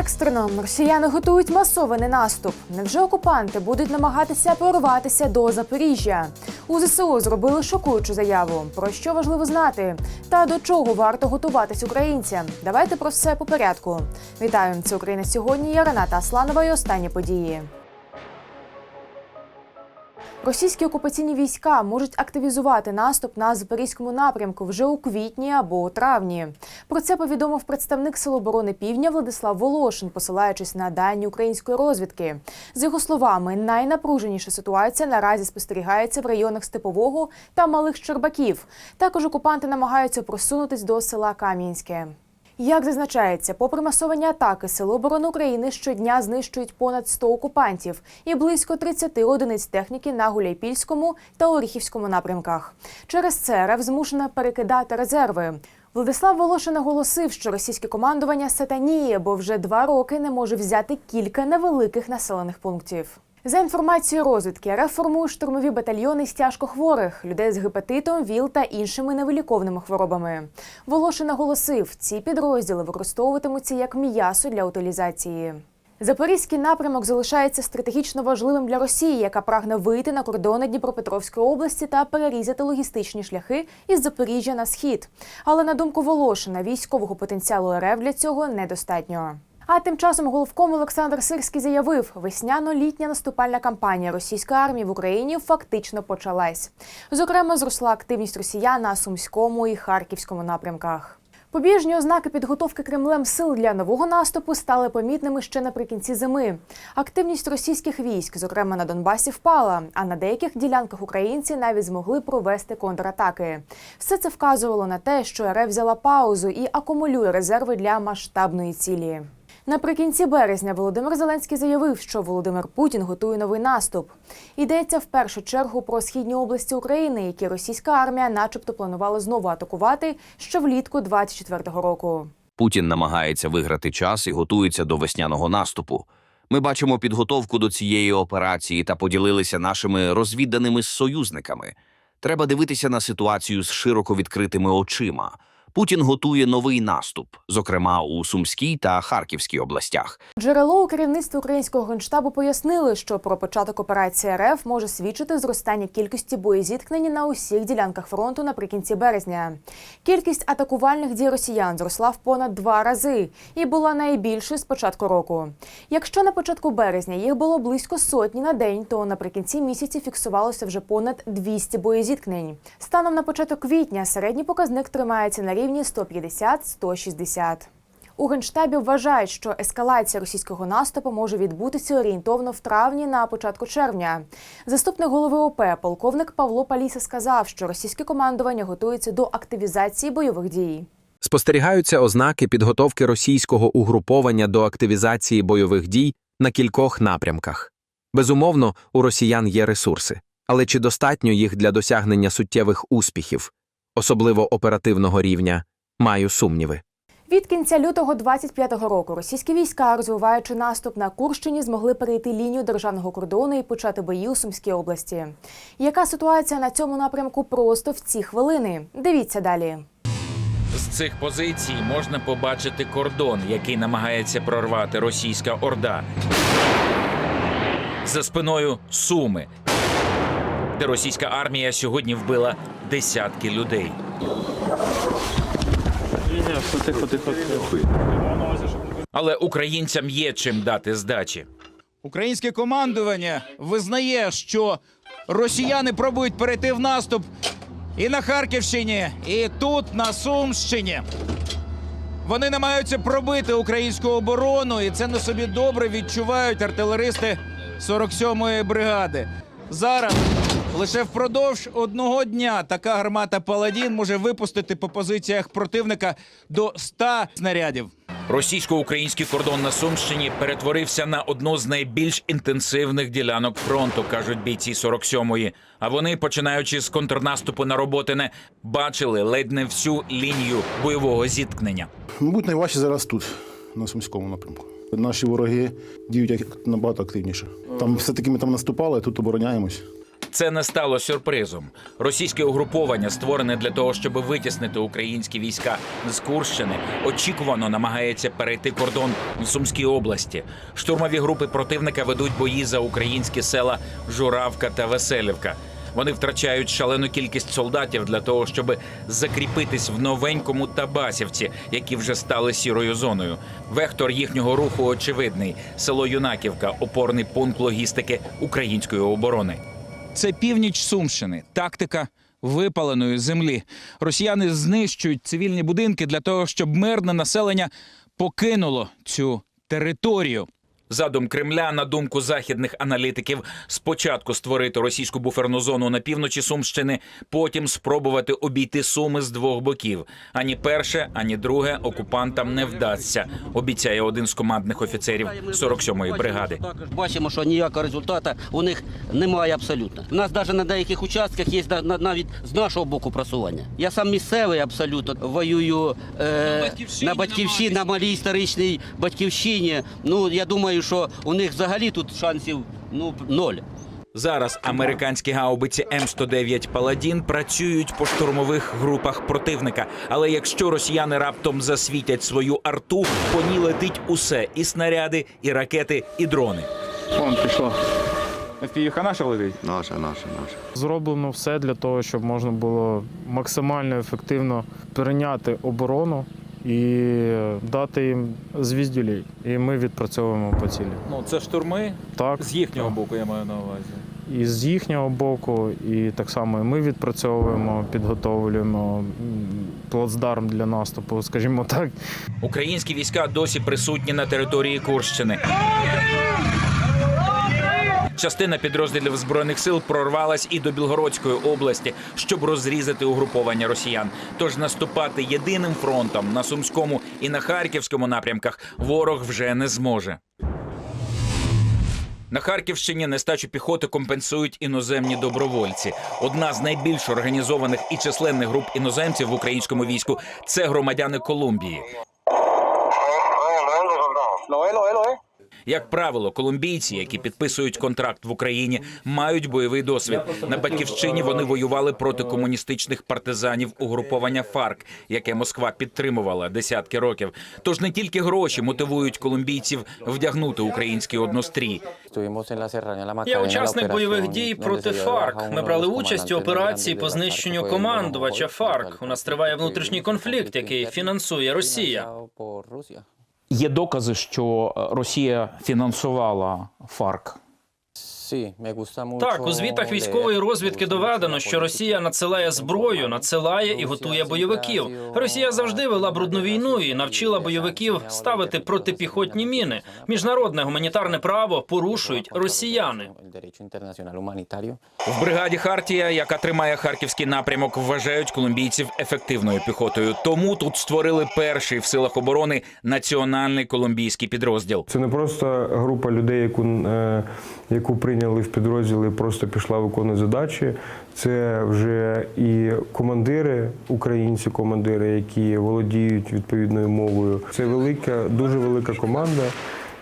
Екстрено росіяни готують масований наступ. Невже окупанти будуть намагатися прорватися до Запоріжжя? У ЗСУ зробили шокуючу заяву. Про що важливо знати? Та до чого варто готуватись українцям? Давайте про все по порядку. Вітаю, це Україна сьогодні. Я Рената Асланова і останні події. Російські окупаційні війська можуть активізувати наступ на запорізькому напрямку вже у квітні або у травні. Про це повідомив представник Сил оборони Півдня Владислав Волошин, посилаючись на дані української розвідки. З його словами, найнапруженіша ситуація наразі спостерігається в районах Степового та Малих Щербаків. Також окупанти намагаються просунутись до села Кам'янське. Як зазначається, попри масовані атаки, Сили оборони України щодня знищують понад 100 окупантів і близько 30 одиниць техніки на Гуляйпільському та Оріхівському напрямках. Через це РФ змушена перекидати резерви. Владислав Волошин наголосив, що російське командування сатаніє, бо вже два роки не може взяти кілька невеликих населених пунктів. За інформацією розвідки, РФ формує штурмові батальйони з тяжкохворих, людей з гепатитом, ВІЛ та іншими невиліковними хворобами. Волошин наголосив, ці підрозділи використовуватимуться як м'ясо для утилізації. Запорізький напрямок залишається стратегічно важливим для Росії, яка прагне вийти на кордони Дніпропетровської області та перерізати логістичні шляхи із Запоріжжя на схід. Але на думку Волошина, військового потенціалу РФ для цього недостатньо. А тим часом головком Олександр Сирський заявив, весняно-літня наступальна кампанія російської армії в Україні фактично почалась. Зокрема, зросла активність росіян на Сумському і Харківському напрямках. Побіжні ознаки підготовки Кремлем сил для нового наступу стали помітними ще наприкінці зими. Активність російських військ, зокрема на Донбасі, впала, а на деяких ділянках українці навіть змогли провести контратаки. Все це вказувало на те, що РФ взяла паузу і акумулює резерви для масштабної цілі. Наприкінці березня Володимир Зеленський заявив, що Володимир Путін готує новий наступ. Йдеться в першу чергу про східні області України, які російська армія, начебто, планувала знову атакувати ще влітку 24-го року. Путін намагається виграти час і готується до весняного наступу. Ми бачимо підготовку до цієї операції та поділилися нашими розвідданими союзниками. Треба дивитися на ситуацію з широко відкритими очима. Путін готує новий наступ, зокрема у Сумській та Харківській областях. Джерело у керівництві українського генштабу пояснили, що про початок операції РФ може свідчити зростання кількості боєзіткнень на усіх ділянках фронту наприкінці березня. Кількість атакувальних дій росіян зросла в понад два рази і була найбільшою з початку року. Якщо на початку березня їх було близько сотні на день, то наприкінці місяці фіксувалося вже понад 200 боєзіткнень. Станом на початок квітня середній показник тримається на рівні 150-160. У генштабі вважають, що ескалація російського наступу може відбутися орієнтовно в травні на початку червня. Заступник голови ОП, полковник Павло Паліса, сказав, що російське командування готується до активізації бойових дій. Спостерігаються ознаки підготовки російського угруповання до активізації бойових дій на кількох напрямках. Безумовно, у росіян є ресурси, але чи достатньо їх для досягнення суттєвих успіхів, особливо оперативного рівня, маю сумніви. Від кінця лютого 25-го року російські війська, розвиваючи наступ на Курщині, змогли перейти лінію державного кордону і почати бої у Сумській області. Яка ситуація на цьому напрямку просто в ці хвилини? Дивіться далі. З цих позицій можна побачити кордон, який намагається прорвати російська орда. За спиною Суми, де російська армія сьогодні вбила десятки людей. Але українцям є чим дати здачі. Українське командування визнає, що росіяни пробують перейти в наступ і на Харківщині, і тут, на Сумщині. Вони намагаються пробити українську оборону, і це на собі добре відчувають артилеристи 47-ї бригади. Зараз лише впродовж одного дня така гармата Паладін може випустити по позиціях противника до 100 снарядів. Російсько-український кордон на Сумщині перетворився на одну з найбільш інтенсивних ділянок фронту, кажуть бійці 47-ї. А вони, починаючи з контрнаступу на Роботине, бачили ледь не всю лінію бойового зіткнення. Мабуть, найважче зараз тут, на Сумському напрямку. Наші вороги діють як набагато активніше. Там все-таки ми там наступали, тут обороняємось. Це не стало сюрпризом. Російське угруповання, створене для того, щоб витіснити українські війська з Курщини, очікувано намагається перейти кордон в Сумській області. Штурмові групи противника ведуть бої за українські села Журавка та Веселівка. Вони втрачають шалену кількість солдатів для того, щоб закріпитись в новенькому Табасівці, які вже стали сірою зоною. Вектор їхнього руху очевидний: село Юнаківка, опорний пункт логістики української оборони. Це північ Сумщини, тактика випаленої землі. Росіяни знищують цивільні будинки для того, щоб мирне населення покинуло цю територію. Задум Кремля, на думку західних аналітиків, спочатку створити російську буферну зону на півночі Сумщини, потім спробувати обійти Суми з двох боків. Ані перше, ані друге окупантам не вдасться. Обіцяє один з командних офіцерів 47-ї бригади. Також бачимо, що ніякого результату у них немає абсолютно. У нас навіть на деяких участках є на- на- навіть з нашого боку просування. Я сам місцевий абсолютно воюю е, на батьківщині, на малій історичній батьківщині. Ну я думаю, що у них взагалі тут шансів ну ноль. Зараз американські гаубиці М109 Паладін працюють по штурмових групах противника. Але якщо росіяни раптом засвітять свою арту, по ній летить усе: і снаряди, і ракети, і дрони. Вон пішло. FPV наша летить? Наша, наша, наша. Зроблено все для того, щоб можна було максимально ефективно прийняти оборону і дати їм звіздюлей. І ми відпрацьовуємо по цілі. Ну, це штурми Так, з їхнього боку, я маю на увазі. і з їхнього боку, і так само і ми відпрацьовуємо, підготовлюємо плацдарм для наступу, скажімо так. Українські війська досі присутні на території Курщини. Частина підрозділів збройних сил прорвалась і до Білгородської області, щоб розрізати угруповання росіян. Тож наступати єдиним фронтом на сумському і на харківському напрямках ворог вже не зможе. На Харківщині нестачу піхоти компенсують іноземні добровольці. Одна з найбільш організованих і численних груп іноземців в українському війську це громадяни Колумбії. Як правило, колумбійці, які підписують контракт в Україні, мають бойовий досвід. На батьківщині вони воювали проти комуністичних партизанів угруповання ФАРК, яке Москва підтримувала десятки років. Тож не тільки гроші мотивують колумбійців вдягнути український однострій. Я учасник бойових дій проти ФАРК. Ми брали участь у операції по знищенню командувача ФАРК. У нас триває внутрішній конфлікт, який фінансує Росія. Є докази, що е, Росія фінансувала ФАРК. Так, у звітах військової розвідки доведено, що Росія надсилає зброю, надсилає і готує бойовиків. Росія завжди вела брудну війну і навчила бойовиків ставити протипіхотні міни. Міжнародне гуманітарне право порушують росіяни. В бригаді Хартія, яка тримає харківський напрямок, вважають колумбійців ефективною піхотою. Тому тут створили перший в силах оборони національний колумбійський підрозділ. Це не просто група людей, яку, е, яку прийняли в підрозділи, просто пішла виконувати задачі. Це вже і командири, українці, командири, які володіють відповідною мовою. Це велика, дуже велика команда,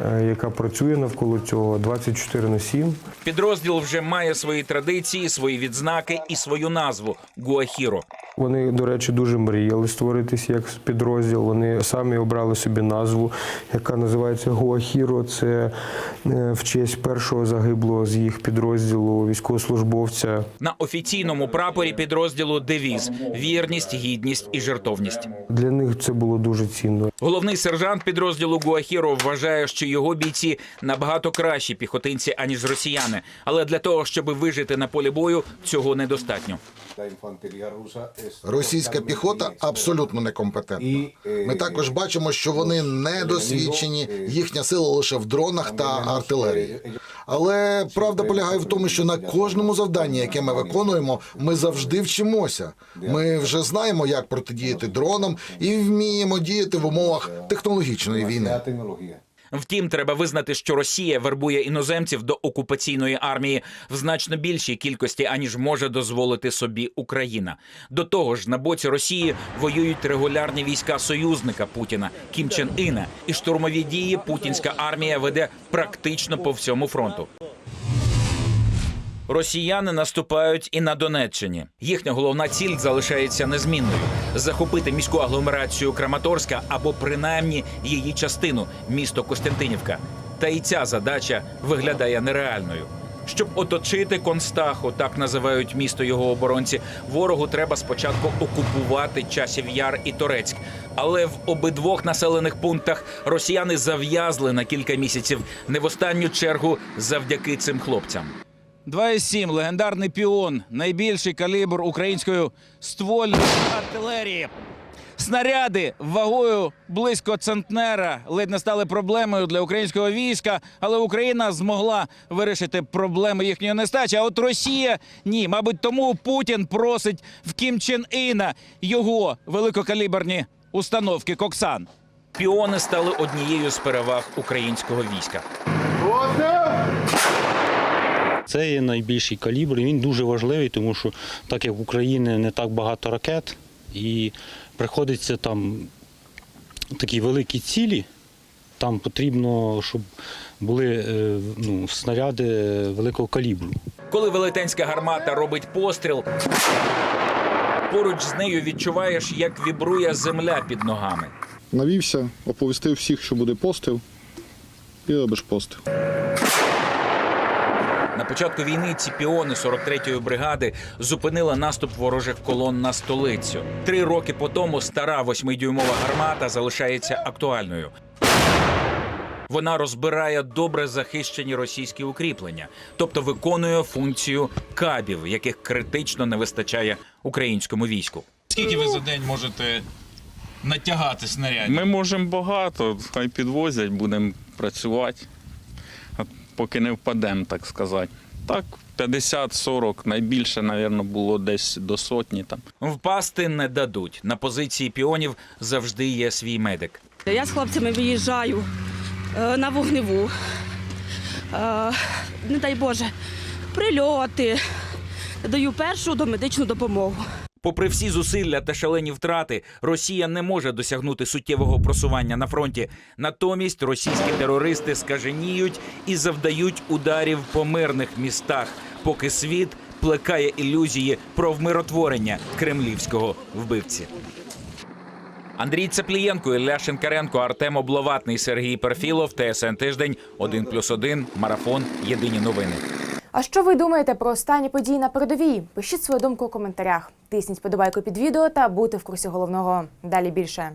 яка працює навколо цього 24 на 7. Підрозділ вже має свої традиції, свої відзнаки і свою назву Гуахіро. Вони, до речі, дуже мріяли створитися як підрозділ. Вони самі обрали собі назву, яка називається Гуахіро. Це е, в честь першого загиблого з їх підрозділу військовослужбовця. На офіційному прапорі підрозділу девіз вірність, гідність і жертовність. Для них це було дуже цінно. Головний сержант підрозділу Гуахіро вважає, що його бійці набагато кращі піхотинці аніж росіяни. Але для того, щоб вижити на полі бою, цього недостатньо. Російська піхота абсолютно некомпетентна. Ми також бачимо, що вони недосвідчені, їхня сила лише в дронах та артилерії. Але правда полягає в тому, що на кожному завданні, яке ми виконуємо, ми завжди вчимося. Ми вже знаємо, як протидіяти дронам, і вміємо діяти в умовах технологічної війни. Втім, треба визнати, що Росія вербує іноземців до окупаційної армії в значно більшій кількості, аніж може дозволити собі Україна. До того ж, на боці Росії воюють регулярні війська союзника Путіна Кім Чен Іна, і штурмові дії путінська армія веде практично по всьому фронту. Росіяни наступають і на Донеччині. Їхня головна ціль залишається незмінною: захопити міську агломерацію Краматорська або принаймні її частину місто Костянтинівка. Та і ця задача виглядає нереальною. Щоб оточити Констаху, так називають місто його оборонці, ворогу треба спочатку окупувати часів яр і Торецьк. Але в обидвох населених пунктах росіяни зав'язли на кілька місяців, не в останню чергу завдяки цим хлопцям. 2,7 – легендарний піон, найбільший калібр української ствольної артилерії. Снаряди вагою близько центнера ледь не стали проблемою для українського війська, але Україна змогла вирішити проблеми їхньої нестачі. А от Росія ні. Мабуть, тому Путін просить в Кім Чен Іна його великокаліберні установки Коксан. Піони стали однією з переваг українського війська. Це є найбільший калібр. Він дуже важливий, тому що так як в Україні не так багато ракет, і приходиться там такі великі цілі. Там потрібно, щоб були е, ну, снаряди великого калібру. Коли велетенська гармата робить постріл, поруч з нею відчуваєш, як вібрує земля під ногами. Навівся, оповістив всіх, що буде постріл, і робиш постріл. На початку війни ці піони 43-ї бригади зупинили наступ ворожих колон на столицю. Три роки по тому стара восьмидюймова гармата залишається актуальною. Вона розбирає добре захищені російські укріплення, тобто виконує функцію кабів, яких критично не вистачає українському війську. Скільки ви за день можете натягати снарядів? Ми можемо багато, хай підвозять, будемо працювати, поки не впадемо, так сказати. Так, 50-40, найбільше, мабуть, було десь до сотні там. Впасти не дадуть. На позиції піонів завжди є свій медик. Я з хлопцями виїжджаю е, на вогневу. Е, не дай Боже, прильоти. Даю першу домедичну допомогу. Попри всі зусилля та шалені втрати, Росія не може досягнути суттєвого просування на фронті. Натомість російські терористи скаженіють і завдають ударів по мирних містах, поки світ плекає ілюзії про вмиротворення кремлівського вбивці. Андрій Цеплієнко, Ілля Шинкаренко, Артем Обловатний, Сергій Перфілов, ТСН Тиждень, 1+,1, Марафон. Єдині новини. А що ви думаєте про останні події на передовій? Пишіть свою думку у коментарях. Тисніть подобайку під відео та будьте в курсі головного. Далі більше.